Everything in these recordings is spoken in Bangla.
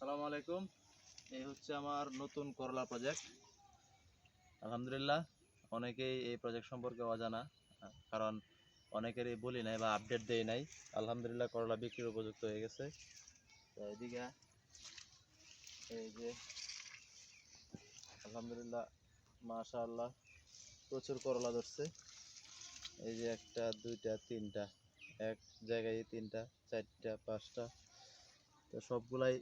আসসালামু আলাইকুম। এই হচ্ছে আমার নতুন করলা প্রজেক্ট আলহামদুলিল্লাহ, অনেকেই এই প্রজেক্ট সম্পর্কে অজানা, কারণ অনেকেরই বলি নাই বা আপডেট দেই নাই। আলহামদুলিল্লাহ, করলা বিক্রির উপযুক্ত হয়ে গেছে। তো এদিকে, এই যে, আলহামদুলিল্লাহ, মাশাআল্লাহ, প্রচুর করলা ধরছে। এই যে একটা, দুইটা, তিনটা, এক জায়গায় তিনটা, চারটা, পাঁচটা, তো সবগুলাই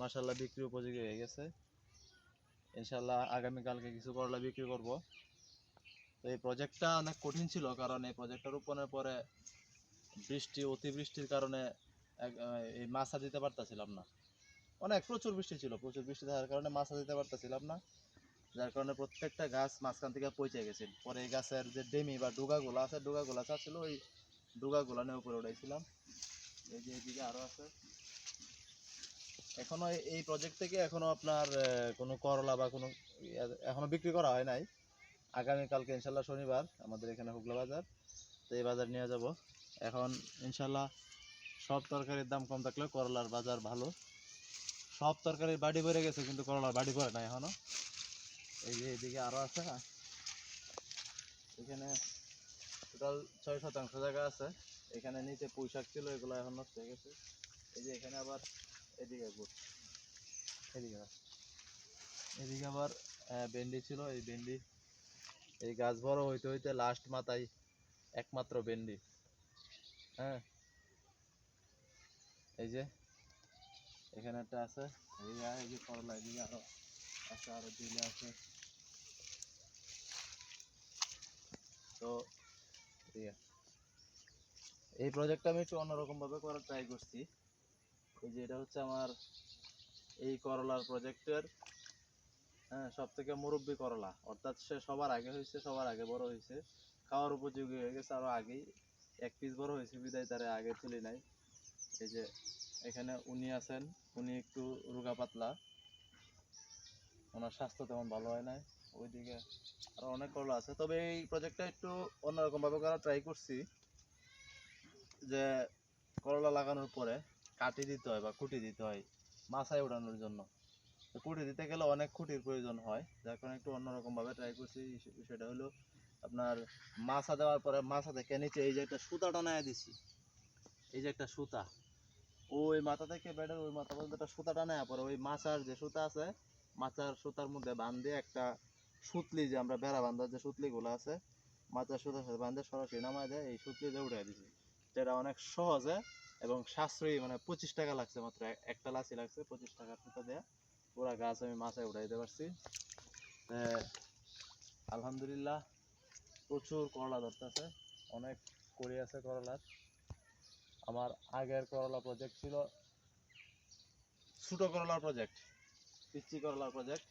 মাশাল্লাহ বিক্রি উপযোগী হয়ে গেছে। ইনশাল্লাহ আগামীকালকে কিছু করলা বিক্রি করব। তো এই প্রজেক্টটা অনেক কঠিন ছিল কারণ এই প্রজেক্টটা রোপণের পরে বৃষ্টি, অতিবৃষ্টির কারণে এই মাছা দিতে পারতাছিলাম না। অনেক প্রচুর বৃষ্টি ছিল, প্রচুর বৃষ্টি থাকার কারণে মাছা দিতে পারতাছিলাম না। যার কারণে প্রত্যেকটা গাছ মাঝখান থেকে পচে গেছে। পরে এই গাছের যে ডেমি বা ডুগাগুলো আছে, ডুগাগুলো চাচ্ছিল ওই ডুগাগুলো নিয়ে উপরে উঠাইছিলাম। এই যে এদিকে আরও আছে। এখনও এই- প্রজেক্ট থেকে এখনও আপনার কোনো করলা বা কোনো এখনও বিক্রি করা হয় নাই। আগামীকালকে ইনশাল্লাহ শনিবার আমাদের এখানে হুগলা বাজার। তো এই বাজার নিয়ে যাব। এখন ইনশাল্লাহ সব তরকারির দাম কম থাকলেও করলার বাজার ভালো। সব তরকারির বাড়ি ভরে গেছে, কিন্তু করলার বাড়ি ভরে নাই এখনও। এই যে এদিকে আরও আছে। এখানে টোটাল ছয় শতাংশ জায়গা আছে। এখানে নিচে পুঁই শাক ছিল, এগুলো এখন নষ্ট হয়ে গেছে। এই যে এখানে আবার এদিকে গুড় এদিকে। এদিকে আবার ভেন্ডি ছিল, এই ভেন্ডি, এই গাছ বড় হইতে হইতে লাস্ট মাথায় একমাত্র ভেন্ডি। হ্যাঁ? এই যে, এখানে একটা আছে। এই যে করলা, এদিকে আরও আছে, আরও দিলে আছে। তো এই প্রজেক্টটা আমি একটু অন্যরকম ভাবে করার ট্রাই করছি। এই যে এটা হচ্ছে আমার এই করলার প্রজেক্টের হ্যাঁ সব থেকে মুরব্বী করলা। অর্থাৎ সে সবার আগে হয়েছে, সবার আগে বড় হয়েছে। খাওয়ার উপযোগী হয়ে গেছে, আরও আগেই। এক পিস বড় হয়েছে, বিদায় তারে আগে তুলি নাই। এই যে এখানে উনি আছেন, উনি একটু রোগা পাতলা। ওনার স্বাস্থ্য তেমন ভালো হয় নাই। ওইদিকে আরও অনেক করলা আছে। তবে এই প্রজেক্টটা একটু অন্যরকম ভাবে করার ট্রাই করছি। যে করলা লাগানোর পরে কাটি দিতে হয় বা খুঁটি দিতে হয় মাথায় ওঠানোর জন্য। তো খুঁটি দিতে গেলে অনেক খুঁটির প্রয়োজন হয়। যার কারণে একটু অন্যরকম ভাবে ট্রাই করছি। সেটা হলো আপনার মাছা দেওয়ার পরে মাছা থেকে নিচে এই যে একটা সুতা টানায় দিছি। এই যে একটা সুতা। ওই মাথা থেকে বেডের ওই মাথা পর্যন্ত একটা সুতা টানায় পরে ওই মাছার যে সুতা আছে মাচার সুতার মধ্যে বান্ধে একটা সুতলি যে আমরা বেড়া বান্ধার যে সুতলিগুলো আছে মাচার সুতার সাথে বান্ধে সরাসরি নামায় দেয়, এই সুতলি দিয়ে উঠে দিছি। যেটা অনেক সহজে এবং সাশ্রয়ী মানে পঁচিশ টাকা লাগছে মাত্র একটা লাচি লাগছে, পঁচিশ টাকার সুতা দেয়া। পুরা গাছ আমি মাথায় উঠাই দিতে পারছি। আলহামদুলিল্লাহ, প্রচুর করলা ধরতেছে। অনেক করি আছে করলার। আমার আগের করলা প্রজেক্ট ছিল ছোটো করলার প্রজেক্ট পিচ্ছি করলার প্রজেক্ট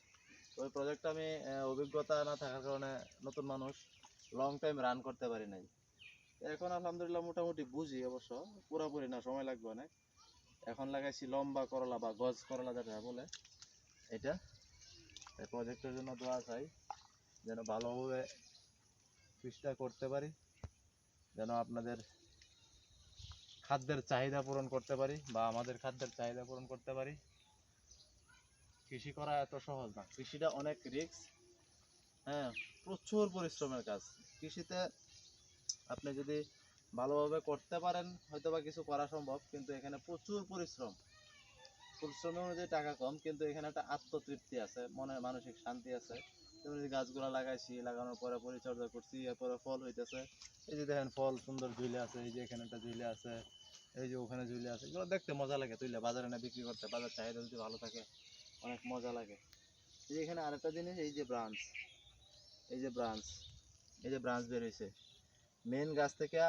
ওই প্রজেক্টটা আমি অভিজ্ঞতা না থাকার কারণে নতুন মানুষ লং টাইম রান করতে পারি নাই। এখন আলহামদুলিল্লাহ মোটামুটি বুঝি অবশ্য। পুরোপুরি না, সময় লাগবে অনেক। এখন লাগাইছি লম্বা করলা বা গজ করলা যেটা বলে, এটা। এই প্রজেক্টের জন্য দোয়া চাই, যেন ভালোভাবে চেষ্টা করতে পারি, যেন আপনাদের খাদ্যের চাহিদা পূরণ করতে পারি বা আমাদের খাদ্যের চাহিদা পূরণ করতে পারি। কৃষি করা এত সহজ না। কৃষিটা অনেক রিস্ক হ্যাঁ প্রচুর পরিশ্রমের কাজ। কৃষিতে আপনি যদি ভালোভাবে করতে পারেন হয়তো বা কিছু করা সম্ভব, কিন্তু এখানে প্রচুর পরিশ্রম। পরিশ্রমের অনুযায়ী টাকা কম, কিন্তু এখানে একটা আত্মতৃপ্তি আছে, মনের মানসিক শান্তি আছে। যেমন গাছগুলো লাগাইছি, লাগানোর পরে পরিচর্যা করছি, এরপরে ফল হইতেছে। এই যে দেখেন ফল, সুন্দর ঝুলে আছে, এই যে এখানে একটা ঝুলে আছে, এই যে ওখানে ঝুলে আছে, এগুলো দেখতে মজা লাগে, তুইলে বাজারে না বিক্রি করতে, বাজার চাহিদা যদি ভালো থাকে, অনেক মজা লাগে। এই যে এখানে আরেকটা জিনিস, এই যে ব্রাঞ্চ, এই যে ব্রাঞ্চ, এই যে ব্রাঞ্চ বের হয়েছে মেন গাছ থেকে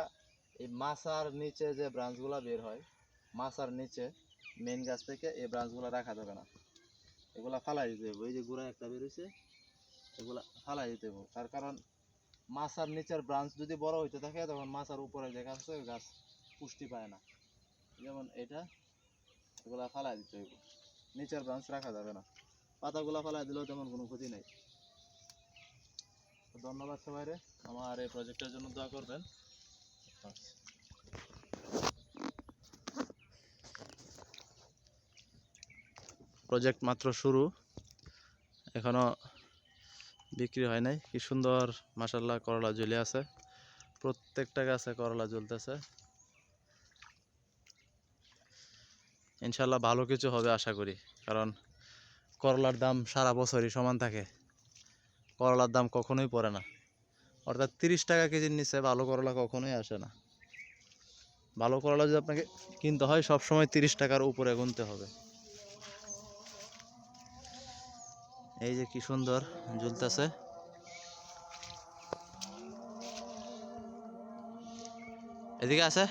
এই মাছার নিচে যে ব্রাঞ্চগুলো বের হয়, মাছার নিচে মেন গাছ থেকে এই ব্রাঞ্চগুলো রাখা যাবে না। এগুলা ফালাই দিতে হবে। এই যে গোড়া একটা বের হয়েছে এগুলা ফালাই দিতে হবে। তার কারণ মাছার নিচের ব্রাঞ্চ যদি বড় হইতে থাকে, তখন মাছার উপরে যে গাছ আছে গাছ পুষ্টি পায় না। যেমন এটা, এগুলা ফালাই দিতে হইব। নিচের ব্রাঞ্চ রাখা যাবে না। পাতাগুলা ফালাই দিলেও তেমন কোনো ক্ষতি নেই। ধন্যবাদ সবাইরে। আমার এই প্রজেক্টের জন্য দোয়া করবেন। প্রজেক্ট মাত্র শুরু। এখনও বিক্রি হয় নাই। কি সুন্দর মাসাল্লাহ করলা ঝুলে আছে। প্রত্যেকটা গাছে করলা ঝুলতেছে ইনশাল্লাহ ভালো কিছু হবে আশা করি। কারণ করলার দাম সারা বছরই সমান থাকে। করলার দাম কখনোই পড়ে না। অর্থাৎ তিরিশ টাকা কেজির নিচে ভালো করলা কখনোই আসে না। ভালো করলা যদি আপনাকে কিনতে হয়, সবসময় তিরিশ টাকার উপরে গুনতে হবে। এই যে কি সুন্দর ঝুলতেছে। এদিকে আছে?